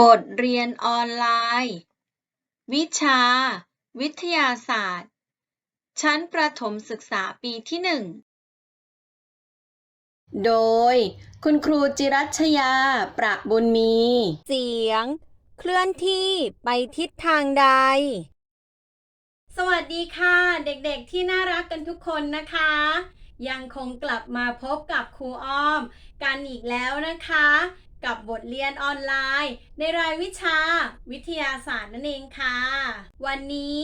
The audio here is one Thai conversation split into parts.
บทเรียนออนไลน์ วิชา วิทยาศาสตร์ ชั้นประถมศึกษาปีที่หนึ่ง โดย คุณครูจิรัชยา ประบุญมี เสียง เคลื่อนที่ไปทิศทางใด สวัสดีค่ะ เด็กๆที่น่ารักกันทุกคนนะคะ ยังคงกลับมาพบกับครูอ้อม กันอีกแล้วนะคะ กับบทเรียนออนไลน์ ในรายวิชาวิทยาศาสตร์นั่นเองค่ะ วันนี้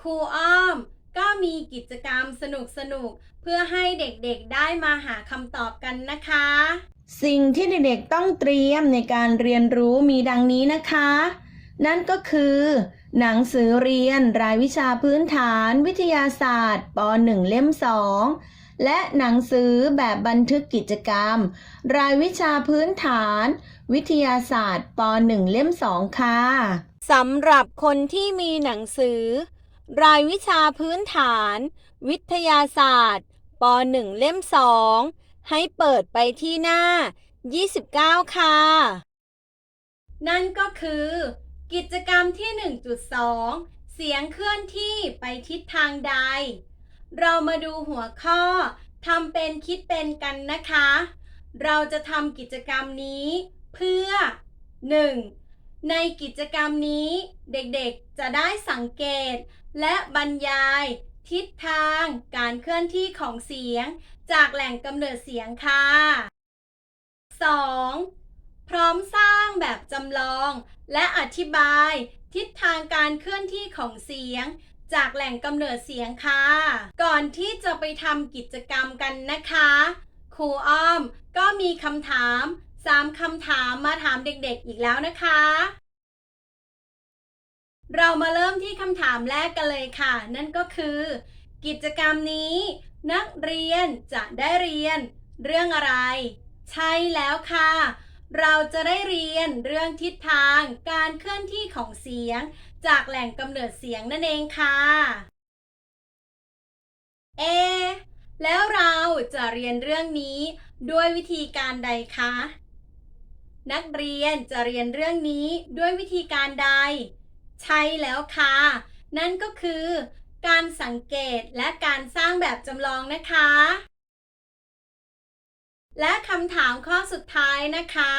ครูอ้อมก็มีกิจกรรมสนุกๆเพื่อให้เด็กๆได้มาหาคำตอบกันนะคะ สิ่งที่เด็กๆต้องเตรียมในการเรียนรู้มีดังนี้นะคะ นั่นก็คือ หนังสือเรียนรายวิชาพื้นฐานวิทยาศาสตร์ป .1 เล่ม 2 และหนังสือแบบบันทึกกิจกรรม รายวิชาพื้นฐาน วิทยาศาสตร์ป .1 เล่ม 2 ค่ะสำหรับคนที่มีหนังสือ รายวิชาพื้นฐาน วิทยาศาสตร์ป .1 เล่ม 2 ให้เปิดไปที่หน้า 29 ค่ะ นั่นก็คือ กิจกรรมที่ 1.2 เสียงเคลื่อนที่ไปทิศทางใด เรามาดูหัวข้อทำเป็นคิดเป็นกันนะคะ เราจะทำกิจกรรมนี้เพื่อ 1. ในกิจกรรมนี้เด็กๆจะได้สังเกต และบรรยาย ทิศทางการเคลื่อนที่ของเสียง จากแหล่งกำเนิดเสียงค่ะ 2. พร้อมสร้างแบบจำลอง และอธิบาย ทิศทางการเคลื่อนที่ของเสียง จากแหล่งกำเนิดเสียงค่ะ ก่อนที่จะไปทำกิจกรรมกันนะคะครูอ้อมก็มีคำถามสามคำถามมาถามเด็กๆอีกแล้วนะคะ เรามาเริ่มที่คำถามแรกกันเลยค่ะ นั่นก็คือ กิจกรรมนี้ นักเรียนจะได้เรียน เรื่องอะไร ใช่แล้วค่ะ เราจะได้เรียนเรื่องทิศทาง การเคลื่อนที่ของเสียง จากแหล่งกำเนิดเสียงนั่นเองค่ะ เอ แล้วเราจะเรียนเรื่องนี้ด้วยวิธีการใดคะ นักเรียนจะเรียนเรื่องนี้ด้วยวิธีการใด ใช่แล้วค่ะ นั่นก็คือ การสังเกตและการสร้างแบบจำลองนะคะ และคำถามข้อสุดท้ายนะคะ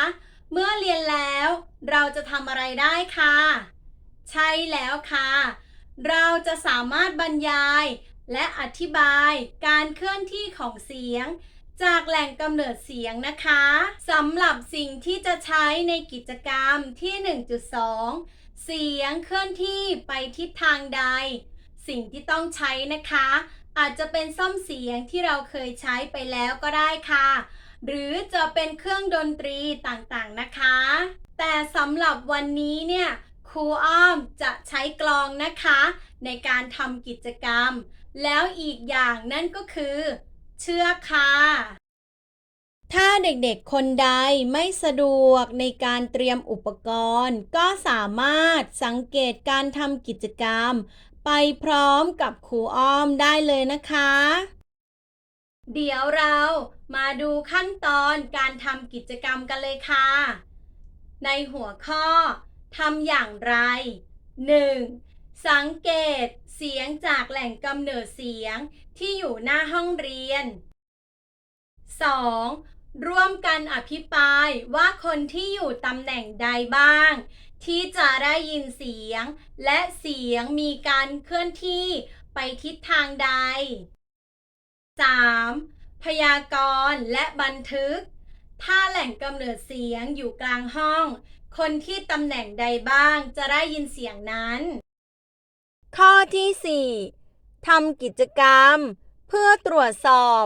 เมื่อเรียนแล้ว เราจะทำอะไรได้ค่ะ ใช่แล้วค่ะ เราจะสามารถบรรยาย และอธิบายการเคลื่อนที่ของเสียง จากแหล่งกำเนิดเสียงนะคะสำหรับสิ่งที่จะใช้ในกิจกรรมที่ 1.2 เสียงเคลื่อนที่ไปทิศทางใด สิ่งที่ต้องใช้นะคะ อาจจะเป็นซ่อมเสียงที่เราเคยใช้ไปแล้วก็ได้ค่ะ หรือจะเป็นเครื่องดนตรีต่างๆนะคะ แต่สำหรับวันนี้เนี่ย รูอ้อมจะใช้กลองนะคะ ในการทำกิจกรรม แล้วอีกอย่างนั่นก็คือ เชือกค่ะ ถ้าเด็กๆคนใดไม่สะดวกในการเตรียมอุปกรณ์ ก็สามารถสังเกตการทำกิจกรรม ไปพร้อมกับครูอ้อมได้เลยนะคะ เดี๋ยวเรามาดูขั้นตอนการทำกิจกรรมกันเลยค่ะ ในหัวข้อ ทำอย่างไร 1. สังเกตเสียงจากแหล่งกำเนิดเสียงที่อยู่หน้าห้องเรียน 2. ร่วมกันอภิปรายว่าคนที่อยู่ตำแหน่งใดบ้าง ที่จะได้ยินเสียง และเสียงมีการเคลื่อนที่ไปทิศทางใด 3. พยากรณ์และบันทึก ถ้าแหล่งกำเนิดเสียงอยู่กลางห้อง คนที่ตำแหน่งใดบ้างจะได้ยินเสียงนั้น ข้อที่ 4ทำกิจกรรม เพื่อตรวจสอบ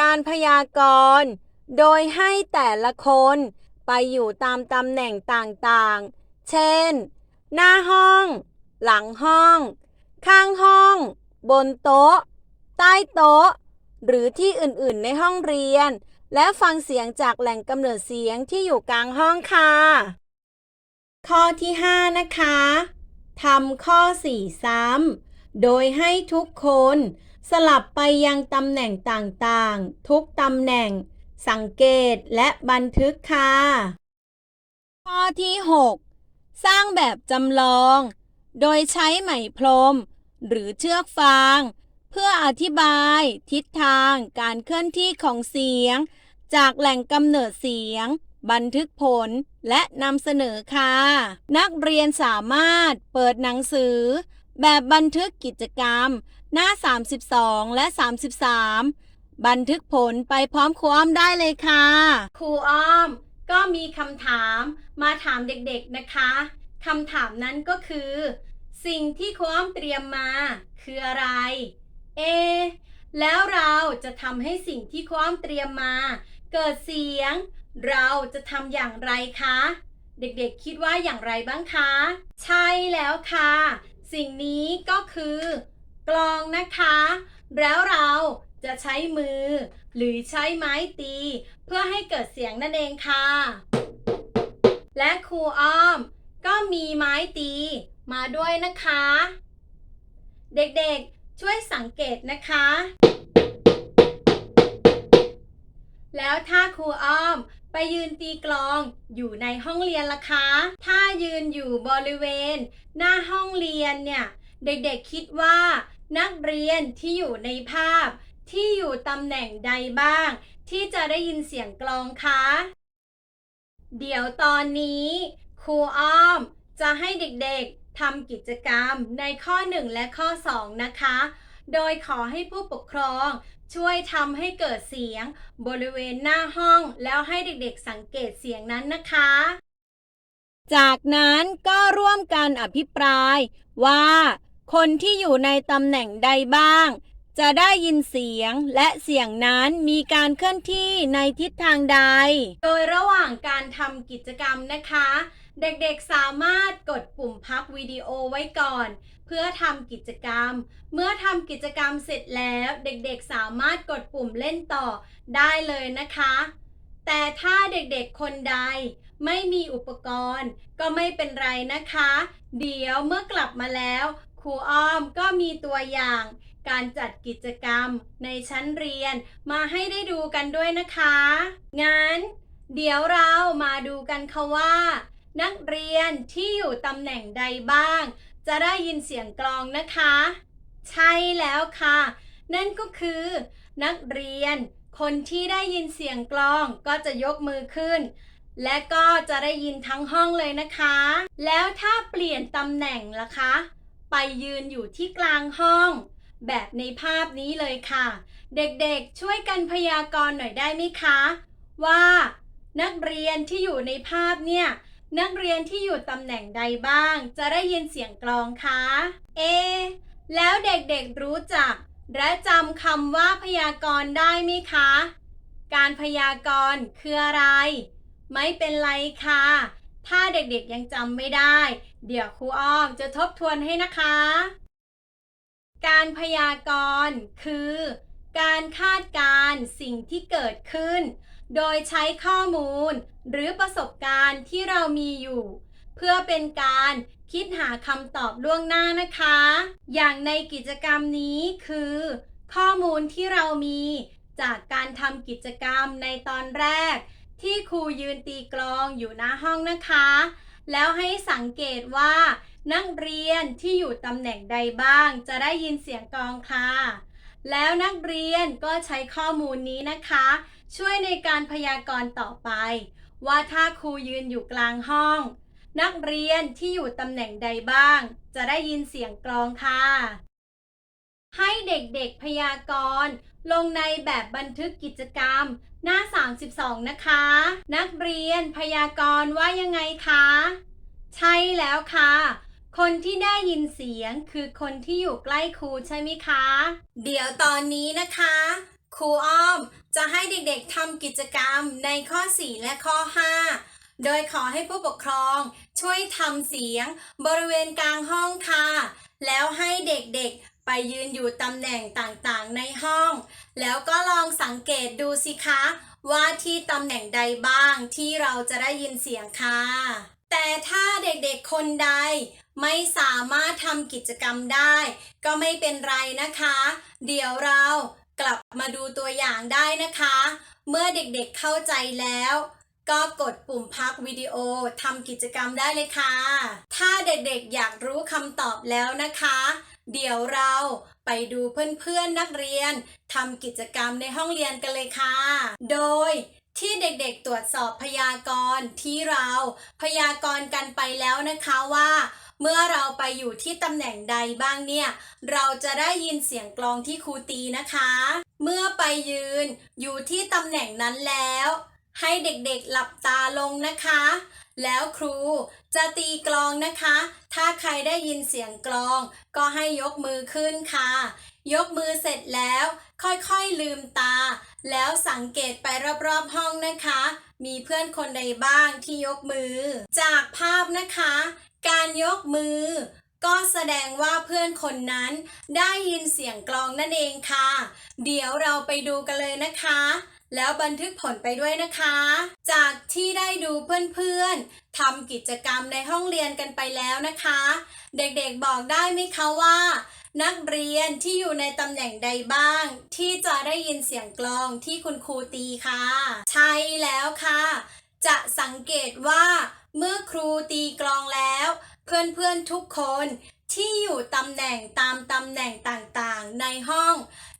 การพยากรณ์ โดยให้แต่ละคนไปอยู่ตามตำแหน่งต่างๆ เช่น หน้าห้อง หลังห้อง ข้างห้อง บนโต๊ะ ใต้โต๊ะ หรือที่อื่นๆในห้องเรียน และฟังเสียงจากแหล่งกำเนิดเสียงที่อยู่กลางห้องค่ะ ข้อที่ 5 นะคะทำข้อ 4 ซ้ำ โดยให้ทุกคนสลับไปยังตำแหน่งต่างๆ ทุกตำแหน่ง สังเกตและบันทึกค่ะ ข้อที่สร้างแบบจำลอง โดยใช้ไหมพรม หรือเชือกฟาง เพื่ออธิบายทิศทางการเคลื่อนที่ของเสียง จากแหล่งกำเนิดเสียง บันทึกผลและนำเสนอค่ะ นักเรียนสามารถเปิดหนังสือ แบบบันทึกกิจกรรม หน้า 32 และ 33 บันทึกผลไปพร้อมครูอ้อมได้เลยค่ะ ครูอ้อม ก็มีคำถามมาถามเด็กๆนะคะคำถามนั้นก็คือ สิ่งที่ครูอ้อมเตรียมมา คืออะไร เอ แล้วเราจะทำให้สิ่งที่ครูอ้อมเตรียมมา เกิดเสียง เราจะทำอย่างไรคะ เด็กๆคิดว่าอย่างไรบ้างคะ ใช่แล้วค่ะ สิ่งนี้ก็คือกลองนะคะ แล้วเราจะใช้มือ หรือใช้ไม้ตี เพื่อให้เกิดเสียงนั่นเองค่ะ และครูอ้อม ก็มีไม้ตีมาด้วยนะคะ เด็กๆช่วยสังเกตนะคะ แล้วถ้าครูอ้อม ไปยืนตีกลองอยู่ในห้องเรียนล่ะคะ ถ้ายืนอยู่บริเวณ หน้าห้องเรียนเนี่ย เด็กๆคิดว่า นักเรียนที่อยู่ในภาพ ที่อยู่ตำแหน่งใดบ้าง ที่จะได้ยินเสียงกลองคะ เดี๋ยวตอนนี้ครูอ้อมจะให้เด็กๆทำกิจกรรมในข้อ 1 และข้อ 2 นะคะ โดยขอให้ผู้ปกครอง ช่วยทำให้เกิดเสียงบริเวณหน้าห้อง แล้วให้เด็กๆสังเกตเสียงนั้นนะคะ จากนั้นก็ร่วมกันอภิปรายว่า คนที่อยู่ในตำแหน่งใดบ้าง จะได้ยินเสียงและเสียงนั้นมีการเคลื่อนที่ในทิศทางใด โดยระหว่างการทำกิจกรรมนะคะ เด็กๆสามารถกดปุ่มพักวิดีโอไว้ก่อน พื่อทำกิจกรรม เมื่อทำกิจกรรมเสร็จแล้วเด็กๆสามารถกดปุ่มเล่นต่อได้เลยนะคะ แต่ถ้าเด็กๆคนใดไม่มีอุปกรณ์ ก็ไม่เป็นไรนะคะ เดี๋ยวเมื่อกลับมาแล้วครูอ้อมก็มีตัวอย่าง การจัดกิจกรรมในชั้นเรียนมาให้ได้ดูกันด้วยนะคะ งั้น เดี๋ยวเรามาดูกันค่ะว่า นักเรียนที่อยู่ตำแหน่งใดบ้าง จะได้ยินเสียงกลองนะคะ ใช่แล้วค่ะ นั่นก็คือ นักเรียน คนที่ได้ยินเสียงกลองก็จะยกมือขึ้น และก็จะได้ยินทั้งห้องเลยนะคะ แล้วถ้าเปลี่ยนตำแหน่งล่ะคะ ไปยืนอยู่ที่กลางห้อง แบบในภาพนี้เลยค่ะ เด็กๆช่วยกันพยากรณ์หน่อยได้ไหมคะ ว่า นักเรียนที่อยู่ในภาพเนี่ย นักเรียนที่อยู่ตำแหน่งใดบ้าง จะได้ยินเสียงกลองคะเอะแล้วเด็กๆรู้จัก และจำคำว่าพยากรณ์ได้ไหมคะ การพยากรณ์คืออะไร ไม่เป็นไรค่ะ ถ้าเด็กๆยังจำไม่ได้ เดี๋ยวครูอ้อมจะทบทวนให้นะคะ การพยากรณ์คือ การคาดการณ์สิ่งที่เกิดขึ้น โดยใช้ข้อมูล หรือประสบการณ์ที่เรามีอยู่ เพื่อเป็นการคิดหาคำตอบล่วงหน้านะคะ อย่างในกิจกรรมนี้คือ ข้อมูลที่เรามีจากการทำกิจกรรมในตอนแรก ที่ครูยืนตีกลองอยู่หน้าห้องนะคะ แล้วให้สังเกตว่า นักเรียนที่อยู่ตำแหน่งใดบ้างจะได้ยินเสียงกลองค่ะ แล้วนักเรียนก็ใช้ข้อมูลนี้นะคะ ช่วยในการพยากรณ์ต่อไป ว่าถ้าครูยืนอยู่กลางห้อง นักเรียนที่อยู่ตำแหน่งใดบ้าง จะได้ยินเสียงกลองค่ะ ให้เด็กๆพยากรณ์ลงในแบบบันทึกกิจกรรม หน้า 32 นะคะ นักเรียนพยากรณ์ว่ายังไงคะ ใช่แล้วค่ะ คนที่ได้ยินเสียงคือคนที่อยู่ใกล้ครูใช่ไหมคะ เดี๋ยวตอนนี้นะคะ ครูอ้อม จะให้เด็กๆทำกิจกรรมในข้อ 4 และข้อ 5 โดยขอให้ผู้ปกครองช่วยทำเสียงบริเวณกลางห้องค่ะ แล้วให้เด็กๆไปยืนอยู่ตำแหน่งต่างๆ ในห้อง แล้วก็ลองสังเกตดูสิคะ ว่าที่ตำแหน่งใดบ้างที่เราจะได้ยินเสียงค่ะ แต่ถ้าเด็กๆคนใดไม่สามารถทำกิจกรรมได้ ก็ไม่เป็นไรนะคะ เดี๋ยวเรา กลับมาดูตัวอย่างได้นะคะ เมื่อเด็กๆเข้าใจแล้ว ก็กดปุ่มพักวิดีโอทำกิจกรรมได้เลยค่ะ ถ้าเด็กๆอยากรู้คำตอบแล้วนะคะ เดี๋ยวเราไปดูเพื่อนๆนักเรียนทำกิจกรรมในห้องเรียนกันเลยค่ะ โดยที่เด็กๆตรวจสอบพยากรณ์ที่เราพยากรณ์กันไปแล้วนะคะว่าเมื่อเราไปอยู่ที่ตำแหน่งใดบ้างเนี่ย เราจะได้ยินเสียงกลองที่ครูตีนะคะ เมื่อไปยืนอยู่ที่ตำแหน่งนั้นแล้ว ให้เด็กๆหลับตาลงนะคะ แล้วครูจะตีกลองนะคะ ถ้าใครได้ยินเสียงกลอง ก็ให้ยกมือขึ้นค่ะ ยกมือเสร็จแล้ว ค่อยๆลืมตา แล้วสังเกตไปรอบๆห้องนะคะมีเพื่อนคนใดบ้างที่ยกมือ จากภาพนะคะ การยกมือ ก็แสดงว่าเพื่อนคนนั้นได้ยินเสียงกลองนั่นเองค่ะ เดี๋ยวเราไปดูกันเลยนะคะ แล้วบันทึกผลไปด้วยนะคะ จากที่ได้ดูเพื่อนๆทำกิจกรรมในห้องเรียนกันไปแล้วนะคะ เด็กๆบอกได้ไหมคะว่านักเรียนที่อยู่ในตำแหน่งใดบ้าง ที่จะได้ยินเสียงกลองที่คุณครูตีค่ะ ใช่แล้วค่ะ จะสังเกตว่า เมื่อครูตีกลองแล้ว เพื่อนๆทุกคนที่อยู่ตำแหน่งตามตำแหน่งต่างๆในห้อง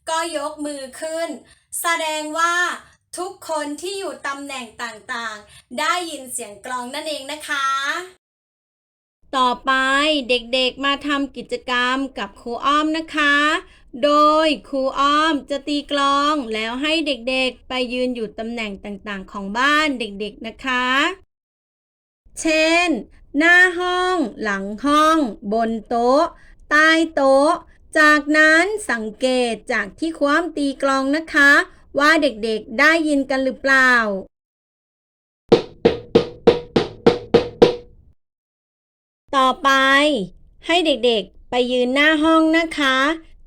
ก็ยกมือขึ้น แสดงว่าทุกคนที่อยู่ตำแหน่งต่างๆ ได้ยินเสียงกลองนั่นเองนะคะ ต่อไปเด็กๆมาทำกิจกรรมกับครูอ้อมนะคะ โดยครูอ้อมจะตีกลองแล้วให้เด็กๆไปยืนอยู่ตำแหน่งต่างๆ ของบ้านเด็กๆนะคะ เช่น หน้าห้อง หลังห้อง บนโต๊ะ ใต้โต๊ะ จากนั้นสังเกตจากที่คว้ามตีกลองนะคะ ว่าเด็กๆได้ยินกันหรือเปล่า ต่อไป ให้เด็กๆไปยืนหน้าห้องนะคะ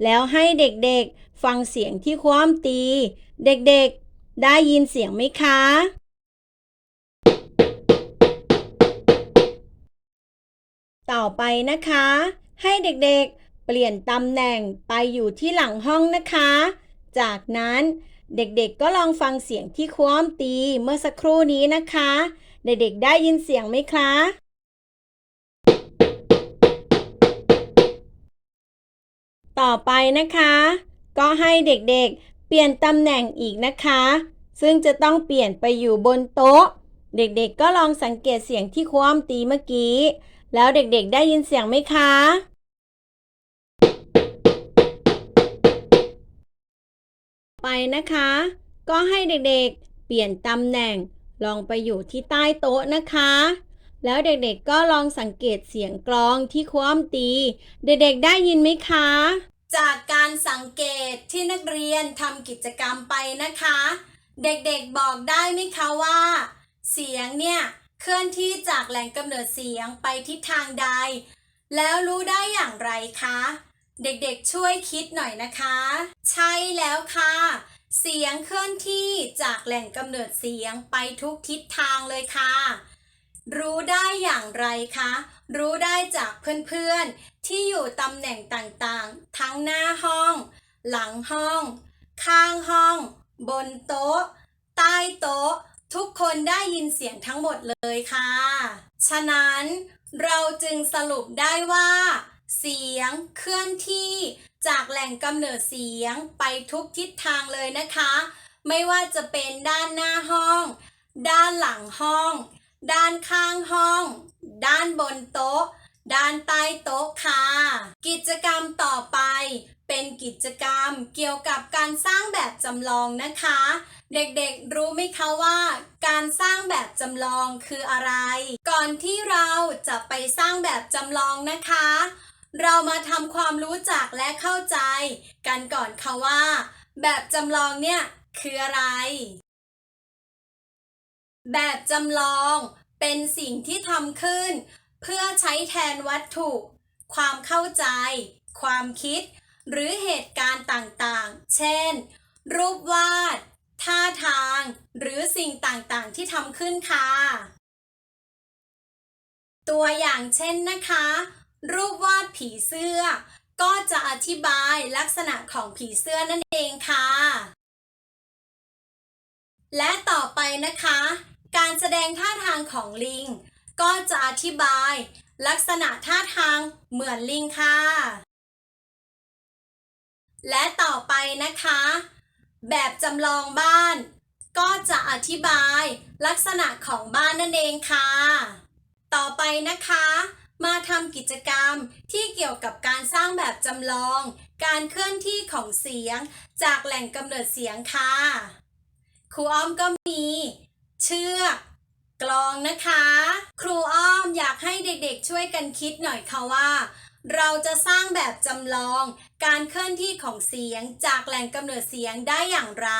แล้วให้เด็กๆฟังเสียงที่คว้ามตี เด็กๆ ได้ยินเสียงไหมคะ ต่อไปนะคะ ให้เด็กๆ เปลี่ยนตำแหน่งไปอยู่ที่หลังห้องนะคะ จากนั้นเด็กๆก็ลองฟังเสียงที่คว้ามตีเมื่อสักครู่นี้นะคะ เด็กๆได้ยินเสียงไหมคะ ต่อไปนะคะ ก็ให้เด็กๆ เปลี่ยนตำแหน่งอีกนะคะ ซึ่งจะต้องเปลี่ยนไปอยู่บนโต๊ะ เด็กๆก็ลองสังเกตเสียงที่คว้ามตีเมื่อกี้ แล้วเด็กๆได้ยินเสียงไหมคะ ไปนะคะ ก็ให้เด็กๆ เปลี่ยนตำแหน่ง ลองไปอยู่ที่ใต้โต๊ะนะคะ แล้วเด็กๆก็ลองสังเกตเสียงกลองที่คว้ามตี เด็กๆได้ยินไหมคะ จากการสังเกตที่นักเรียนทำกิจกรรมไปนะคะ เด็กๆบอกได้ไหมคะว่า เสียงเนี่ย เคลื่อนที่จากแหล่งกำเนิดเสียงไปทิศทางใด แล้วรู้ได้อย่างไรคะ เด็กๆช่วยคิดหน่อยนะคะ ใช่แล้วค่ะ เสียงเคลื่อนที่จากแหล่งกำเนิดเสียงไปทุกทิศทางเลยค่ะ รู้ได้อย่างไรคะ รู้ได้จากเพื่อนๆ ที่อยู่ตำแหน่งต่างๆ ทั้งหน้าห้อง หลังห้อง ข้างห้อง บนโต๊ะ ใต้โต๊ะ ทุกคนได้ยินเสียงทั้งหมดเลยค่ะ ฉะนั้นเราจึงสรุปได้ว่า เสียงเคลื่อนที่จากแหล่งกำเนิดเสียงไปทุกทิศทางเลยนะคะ ไม่ว่าจะเป็นด้านหน้าห้อง ด้านหลังห้อง ด้านข้างห้อง ด้านบนโต๊ะ ด้านใต้โต๊ะค่ะ กิจกรรมต่อไปเป็นกิจกรรมเกี่ยวกับการสร้างแบบจำลองนะคะ เด็กๆ รู้ไหมคะว่าการสร้างแบบจำลองคืออะไร ก่อนที่เราจะไปสร้างแบบจำลองนะคะ เรามาทำความรู้จักและเข้าใจ กันก่อนค่ะว่า แบบจำลองเนี่ยคืออะไร แบบจำลองเป็นสิ่งที่ทำขึ้น เพื่อใช้แทนวัตถุ ความเข้าใจ ความคิด หรือเหตุการณ์ต่างๆ เช่น รูปวาด ท่าทาง หรือสิ่งต่างๆ ที่ทำขึ้นค่ะ ตัวอย่างเช่นนะคะ รูปวาดผีเสื้อ ก็จะอธิบายลักษณะของผีเสื้อนั่นเองค่ะ และต่อไปนะคะ การแสดงท่าทางของลิง ก็จะอธิบายลักษณะท่าทางเหมือนลิงค่ะ และต่อไปนะคะ แบบจำลองบ้าน ก็จะอธิบายลักษณะของบ้านนั่นเองค่ะ ต่อไปนะคะ มาทำกิจกรรมที่เกี่ยวกับการสร้างแบบจำลอง การเคลื่อนที่ของเสียง จากแหล่งกำเนิดเสียงค่ะ ครูอ้อมก็มี เชือกกลองนะคะ ครูอ้อมอยากให้เด็กๆช่วยกันคิดหน่อยค่ะว่า เราจะสร้างแบบจำลองการเคลื่อนที่ของเสียงจากแหล่งกำเนิดเสียงได้อย่างไร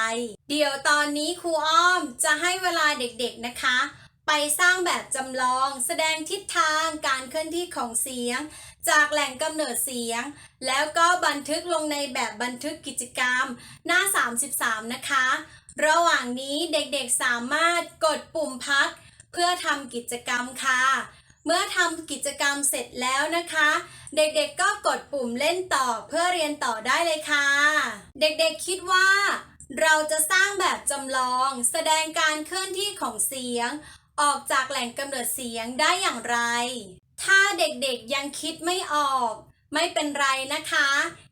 เดี๋ยวตอนนี้ครูอ้อมจะให้เวลาเด็กๆนะคะ ไปสร้างแบบจำลองแสดงทิศทางการเคลื่อนที่ของเสียง จากแหล่งกำเนิดเสียง แล้วก็บันทึกลงในแบบบันทึกกิจกรรม หน้า 33 นะคะ ระหว่างนี้เด็กๆสามารถกดปุ่มพัก เพื่อทำกิจกรรมค่ะ เมื่อทำกิจกรรมเสร็จแล้วนะคะ เด็กๆก็กดปุ่มเล่นต่อเพื่อเรียนต่อได้เลยค่ะ เด็กๆคิดว่า เราจะสร้างแบบจำลองแสดงการเคลื่อนที่ของเสียง ออกจากแหล่งกำเนิดเสียงได้อย่างไร ถ้าเด็กๆยังคิดไม่ออก ไม่เป็นไรนะคะ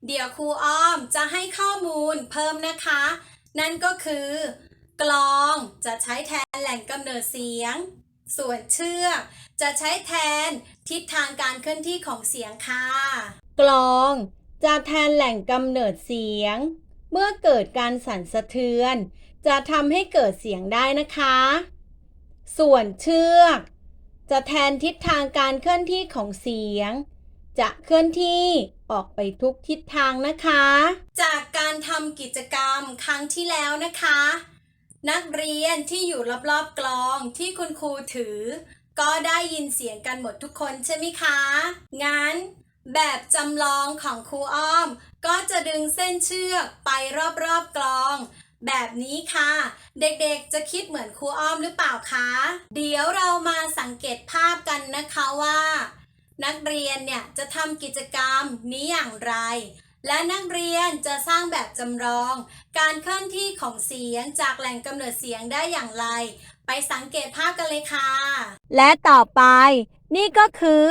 เดี๋ยวครูอ้อมจะให้ข้อมูลเพิ่มนะคะ นั่นก็คือ กลองจะใช้แทนแหล่งกำเนิดเสียง ส่วนเชือกจะใช้แทนทิศทางการเคลื่อนที่ของเสียงค่ะ กลองจะแทนแหล่งกำเนิดเสียง เมื่อเกิดการสั่นสะเทือน จะทำให้เกิดเสียงได้นะคะ ส่วนเชือก จะแทนทิศทางการเคลื่อนที่ของเสียง จะเคลื่อนที่ออกไปทุกทิศทางนะคะ จากการทำกิจกรรมครั้งที่แล้วนะคะ นักเรียนที่อยู่รอบๆกลองที่คุณครูถือ ก็ได้ยินเสียงกันหมดทุกคนใช่ไหมคะ งั้น แบบจำลองของครูอ้อม ก็จะดึงเส้นเชือกไปรอบๆกลอง แบบนี้ค่ะ เด็กๆจะคิดเหมือนครูอ้อมหรือเปล่าคะ เดี๋ยวเรามาสังเกตภาพกันนะคะว่า นักเรียนเนี่ยจะทำกิจกรรมนี้อย่างไร และนักเรียนจะสร้างแบบจำลอง การเคลื่อนที่ของเสียงจากแหล่งกำเนิดเสียงได้อย่างไร ไปสังเกตภาพกันเลยค่ะ และต่อไป นี่ก็คือ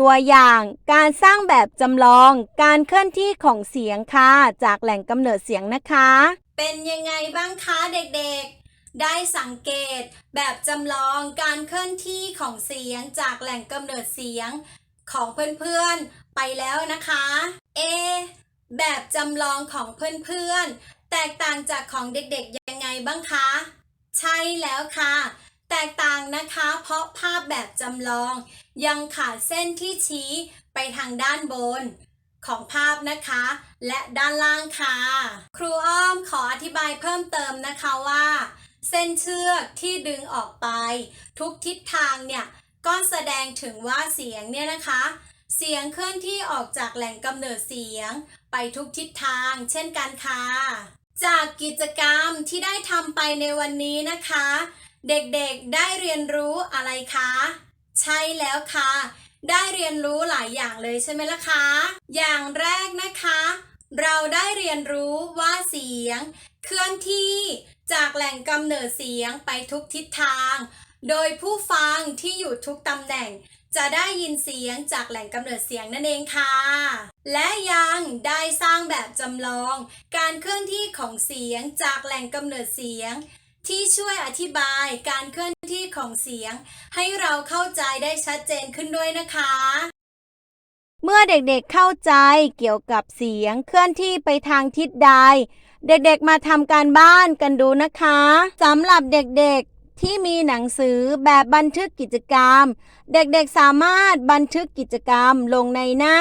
ตัวอย่างการสร้างแบบจำลองการเคลื่อนที่ของเสียงค่ะ จากแหล่งกำเนิดเสียงนะคะ เป็นยังไงบ้างคะเด็กๆ ได้สังเกตแบบจำลองการเคลื่อนที่ของเสียงจากแหล่งกำเนิดเสียงของเพื่อนๆไปแล้วนะคะ เอะ แบบจำลองของเพื่อนๆ แตกต่างจากของเด็กๆยังไงบ้างคะ ใช่แล้วค่ะ แตกต่างนะคะ เพราะภาพแบบจำลอง ยังขาดเส้นที่ชี้ไปทางด้านบน ของภาพนะคะ และด้านล่างค่ะ ครูอ้อมขออธิบายเพิ่มเติมนะคะว่า เส้นเชือกที่ดึงออกไป ทุกทิศทางเนี่ยก็แสดงถึงว่าเสียงเนี่ยนะคะ เสียงเคลื่อนที่ออกจากแหล่งกำเนิดเสียง ไปทุกทิศทางเช่นกันค่ะ จากกิจกรรมที่ได้ทำไปในวันนี้นะคะ เด็กๆได้เรียนรู้อะไรคะ ใช่แล้วค่ะ ได้เรียนรู้หลายอย่างเลยใช่ไหมล่ะคะ อย่างแรกนะคะ เราได้เรียนรู้ว่าเสียง เคลื่อนที่จากแหล่งกำเนิดเสียงไปทุกทิศทาง โดยผู้ฟังที่อยู่ทุกตำแหน่ง จะได้ยินเสียงจากแหล่งกำเนิดเสียงนั่นเองค่ะ และยังได้สร้างแบบจำลอง การเคลื่อนที่ของเสียงจากแหล่งกำเนิดเสียง ที่ช่วยอธิบายการเคลื่อนที่ของเสียง ให้เราเข้าใจได้ชัดเจนขึ้นด้วยนะคะ เมื่อเด็กๆเข้าใจเกี่ยวกับเสียงเคลื่อนที่ไปทางทิศใด เด็กๆมาทำการบ้านกันดูนะคะสำหรับเด็กๆ ที่มีหนังสือแบบบันทึกกิจกรรม เด็กๆสามารถบันทึกกิจกรรมลงในหน้า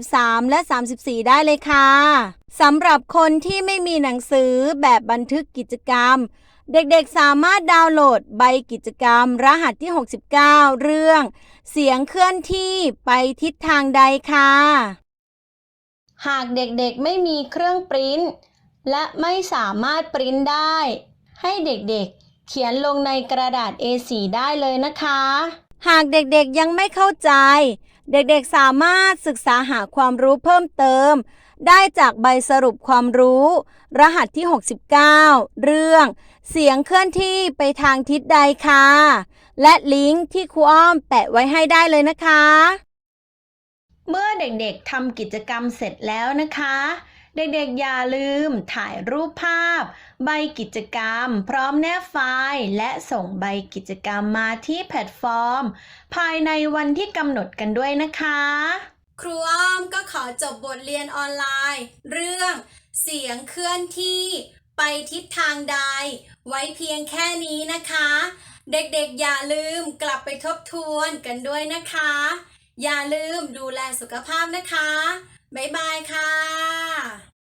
33 และ 34 ได้เลยค่ะสำหรับคนที่ไม่มีหนังสือแบบบันทึกกิจกรรม เด็กๆสามารถดาวน์โหลดใบกิจกรรม รหัสที่ 69 เรื่อง เสียงเคลื่อนที่ไปทิศทางใดค่ะ หากเด็กๆไม่มีเครื่องปริ้นและไม่สามารถปริ้นได้ ให้เด็กๆ เขียนลงในกระดาษ A4 ได้เลยนะคะ หากเด็กๆยังไม่เข้าใจ เด็กๆสามารถศึกษาหาความรู้เพิ่มเติม ได้จากใบสรุปความรู้ รหัสที่ 69 เรื่อง เสียงเคลื่อนที่ไปทางทิศใดคะและลิงก์ที่ครูอ้อมแปะไว้ให้ได้เลยนะคะ เมื่อเด็กๆทำกิจกรรมเสร็จแล้วนะคะ เด็กๆอย่าลืมถ่ายรูปภาพ ใบกิจกรรม พร้อมแนบไฟล์ และส่งใบกิจกรรมมาที่แพลตฟอร์ม ภายในวันที่กำหนดกันด้วยนะคะ ครูอ้อมก็ขอจบบทเรียนออนไลน์ เรื่อง เสียงเคลื่อนที่ ไปทิศทางใด ไว้เพียงแค่นี้นะคะ เด็กๆอย่าลืมกลับไปทบทวนกันด้วยนะคะ อย่าลืมดูแลสุขภาพนะคะ บ๊ายบายค่ะ